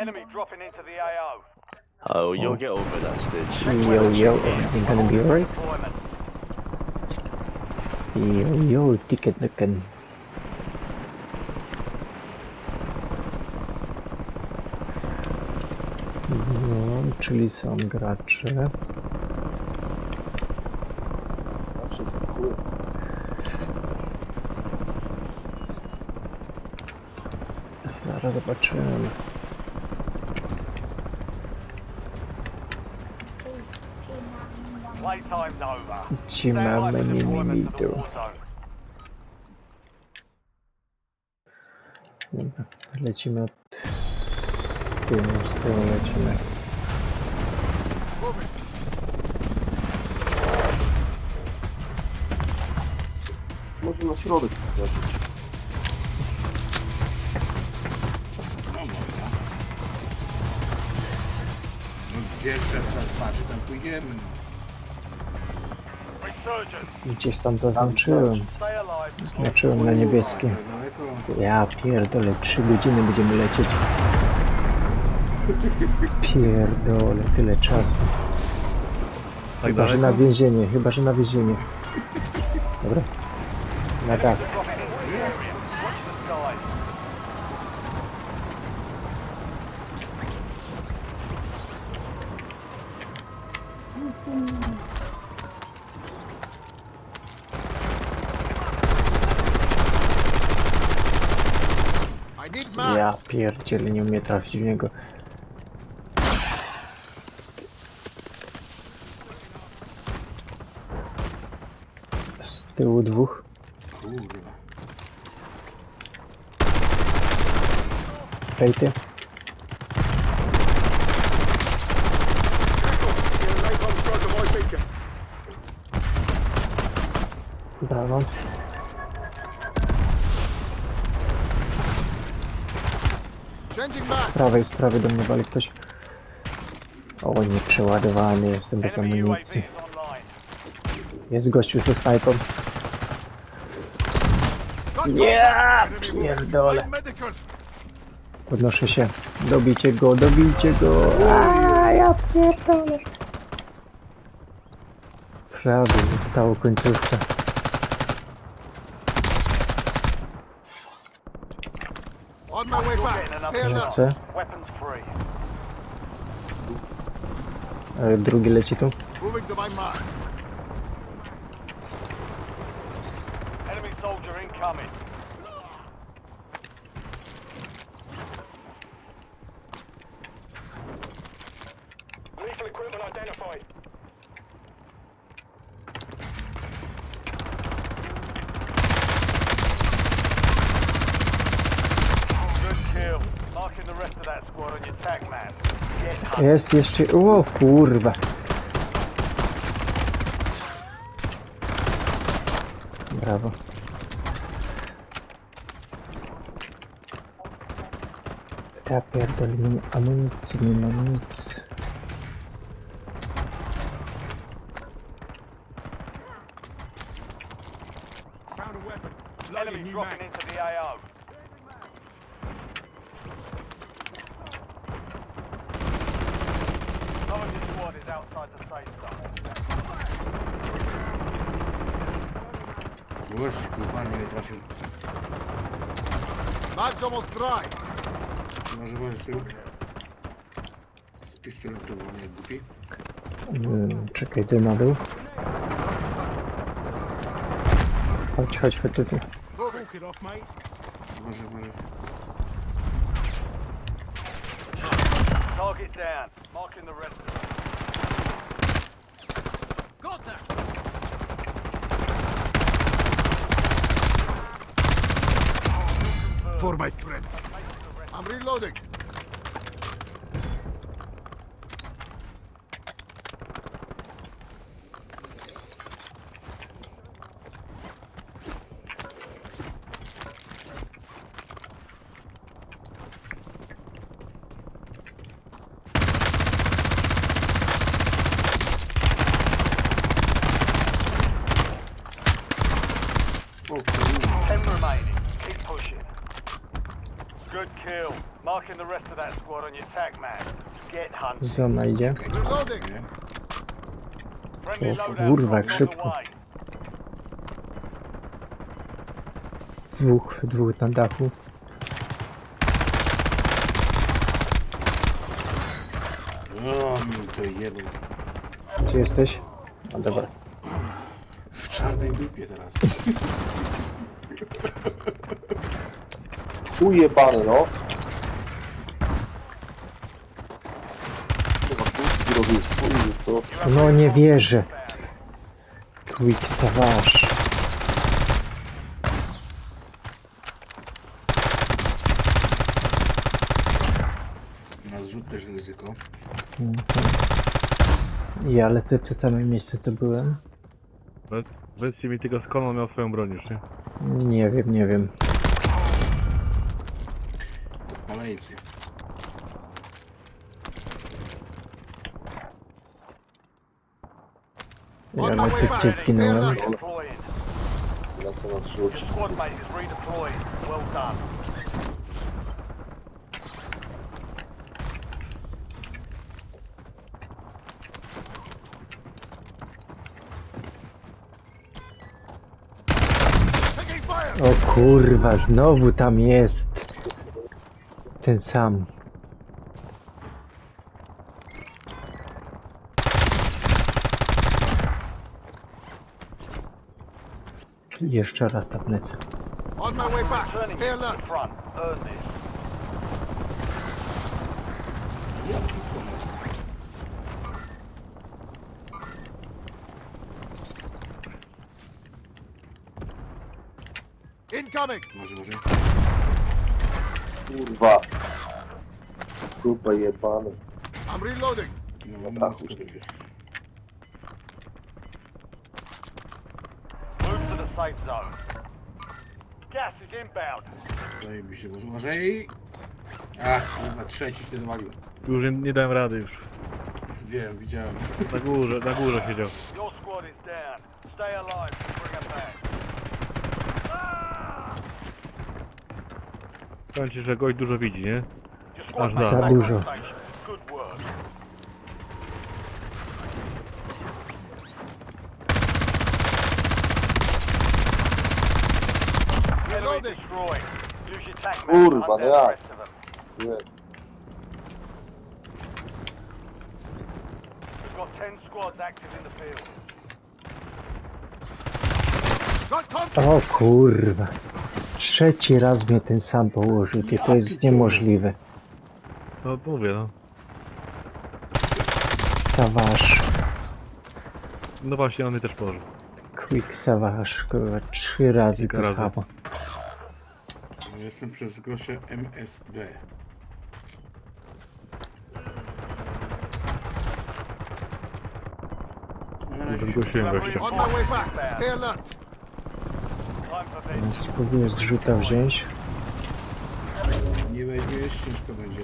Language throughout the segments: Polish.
Enemy dropping into the AO. Oh, you'll get over that stage. Yo, yo, everything gonna be alright? Deployment. Yo, yo, ticket nuken. No, czyli są gracze. Zaraz zobaczymy. Playtime's over. Stand by mamy for deployment to the militu? war zone. Dobra, lecimy od tyłu, z tyłu lecimy. Może na środek zobaczyć. No można. No gdzie trzeba patrzy, tam pójdziemy. no. Gdzieś tam zaznaczyłem. Zaznaczyłem na niebieskim. Daleko. Ja pierdolę, 3 godziny będziemy lecieć. Pierdolę, tyle czasu. Tak Chyba, że na więzienie, chyba, że na więzienie. Dobra. Na dach. Dropping into the area. Watch the skies. Ja pierdzielę, nie umie trafić w niego. Z tyłu dwóch. Kurwa. Fejty. Brawo. Z prawej, z prawej do mnie wali ktoś. O, nie przeładowany jestem bez amunicji. Jest gościu ze snajpą. Ja pierdolę. Podnoszę się. Dobijcie go, dobijcie go. A, ja pierdolę. Prawie zostało końcówka. My way back. Getting enough Stay alert. Lecę. Weapons free. E, Drugi leci tu. Moving to my mark. Enemy soldier incoming. Jest jeszcze. O kurwa. Brawo. Ja pierdolę, amunicji, nie ma nic. Found a weapon. Loading Enemy dropping into the AO. Gość, kurwa, nie trafił. Mag's almost dry. Może może z tyłu. Z pistoletu, bo nie głupi. Mm, czekaj, ty na dół. Chodź, chodź, chodź tutaj. Walk it off, mate. Może, może. Target down. Marking the rest of For my friend. I'm reloading. Mark Marking the rest of that squad on your tac map. Get hunting. Zona idzie. Reloading. Nie? Friendly O, kurwa, drops jak on the szybko. way. Dwóch, dwóch na dachu. O, mi to jebał. Gdzie jesteś? A dobra. W czarnej dupie teraz. Ujebany, no. Co? No nie wierzę. Quick Savage. Na zrzut też ryzyko. Mhm. Ja lecę w to same miejsce co byłem. Weźcie mi tylko skąd on miał swoją broń już, nie? Nie wiem, nie wiem. To kolejcy. Ja lecę gdzie zginąłem. Na. Taking fire. O kurwa, znowu tam jest. Ten sam. Jeszcze raz tak lecę. On my way back. Stay alert. front. Earn this. Incoming. Może, może. Kurwa. Kurwa jebany. I'm reloading. No, Na dachu już jest. Move to the safe zone. Gas is inbound. Zajebiście, może, może i... A, kurwa, trzeci się dowalił. Już nie, nie dałem rady już. Wiem, widziałem. Na górze, na górze siedział. Your squad is down. Stay alive to bring them back. Powiem ci, że gość dużo widzi, nie? Your squad Aż za back on dużo. station. Good work. Destroyed. Use your to Kurwa, hunt no down the jak? rest of them. Nie. We've got 10 squads active in the field. Got contact. O kurwa. Trzeci raz mnie ten sam położył. Ty, to jest niemożliwe. No mówię, no. Savage. No właśnie, on mnie też położył. Quick Savage. Kurwa, trzy razy Kilka to razy. samo. Jestem przez grosze MSD. Na razie się Zgłosiłem gościa. On my way back. Stay alert. Spróbuję zrzuta wziąć. nie weźmiesz, ciężko będzie.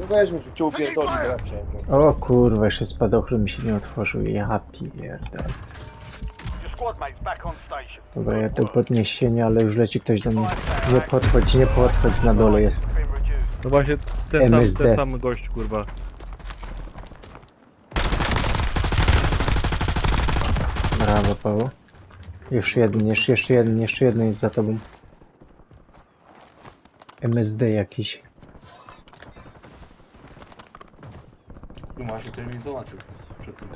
No weźmy się, cię upierdoli, bo jak chciałem. O kurwa, jeszcze spadochron mi się nie otworzył. Ja pierdolę. Back on station. Dobra, ja to podniesienie, ale już leci ktoś do mnie. Nie podchodź, nie podchodź, na dole jest. Been reduced. No właśnie, ten sam, MSD. ten sam gość, kurwa. Brawo, Paweł. Jeszcze jeden, jeszcze, jeszcze jeden, jeszcze jeden jest za tobą. MSD jakiś. No mnie zobaczył. Przed tym.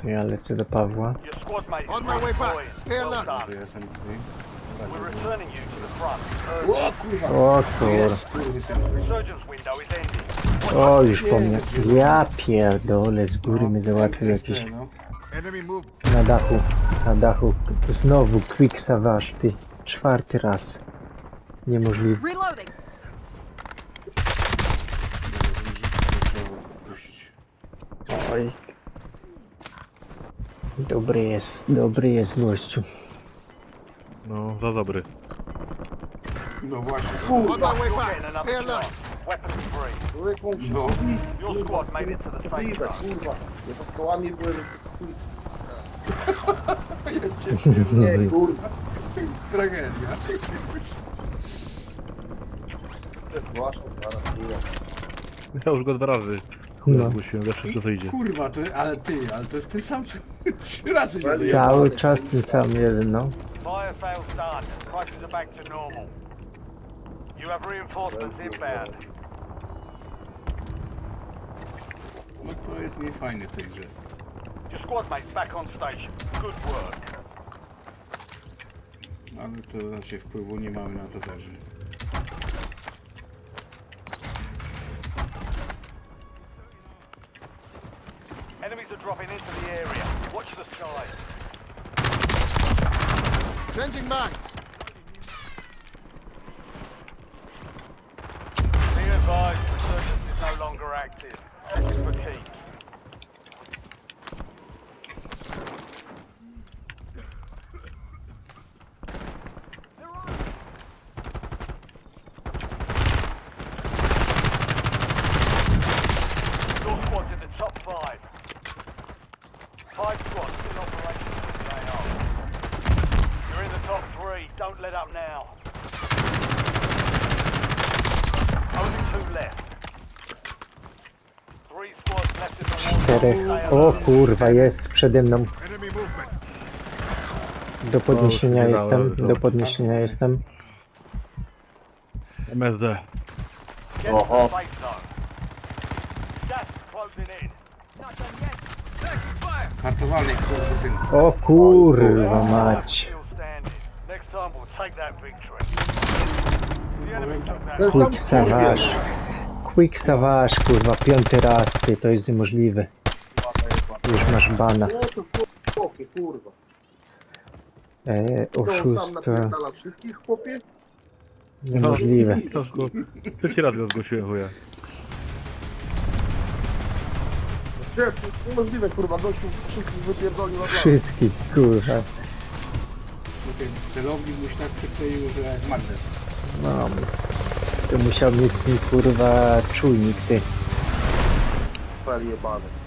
To ja lecę do Pawła. Your squad mate is On my way back. redeployed. Stay Well alert. done. To ja jestem tutaj. We're returning you to the front. O kurwa! O kurwa. Jest, kurwa, syn. Resurgence window is ending. O, już po mnie. Ja pierdolę, z góry mnie załatwił jakiś. No. Enemy moved. Na dachu, na dachu. Znowu Quick Savage, ty. Czwarty raz. Niemożliwe. Reloading. Oj. Dobry jest, dobry jest gościu. No, za dobry. No właśnie. My way You're back. Stay alert. Weapons free. Człowiek musi No. Your squad made it to the safe Kurwa, zone. kurwa. Ja za skałami byłem... Chuj. Nie, kurwa. Tragedia. Przepraszam, zaraz, kurwa. Ja już go dwa razy No. zgłosiłem, wszystko co idzie. Kurwa, to, ale ty, ale to jest ten sam, co trzy razy nie Cały zajebał. Cały czas ten sam jeden, no. Fire sales done. Prices are back to normal. You have reinforcements inbound. No to jest niefajne w tej grze. Your squad mates back on station. Good work. Ale to raczej wpływu nie mamy na to też. In the top three. Don't let up now. Only two left. Czterech. O kurwa, jest przede mną. Do podniesienia O, już jestem, do podniesienia jestem. MSD. Oho. Kartowalny, kurwa syn. O kurwa mać. Take that victory. The enemy took that. Ten sam Quick Savage. Kurwa, piąty raz, ty, to jest niemożliwe. Już masz bana. Nie, to chłopie, kurwa. E, Co on sam oszustwo. napierdala wszystkich, chłopie? Niemożliwe. To trzeci raz go zgłosiłem chuja. Gdzie? To jest niemożliwe, kurwa, gościu wszystkich wypierdolił na. Wszystkich, kurwa. Ten celownik mu się tak przykleił, że magnes. No. To musiał mieć ten kurwa czujnik, ty. Sfer jebany.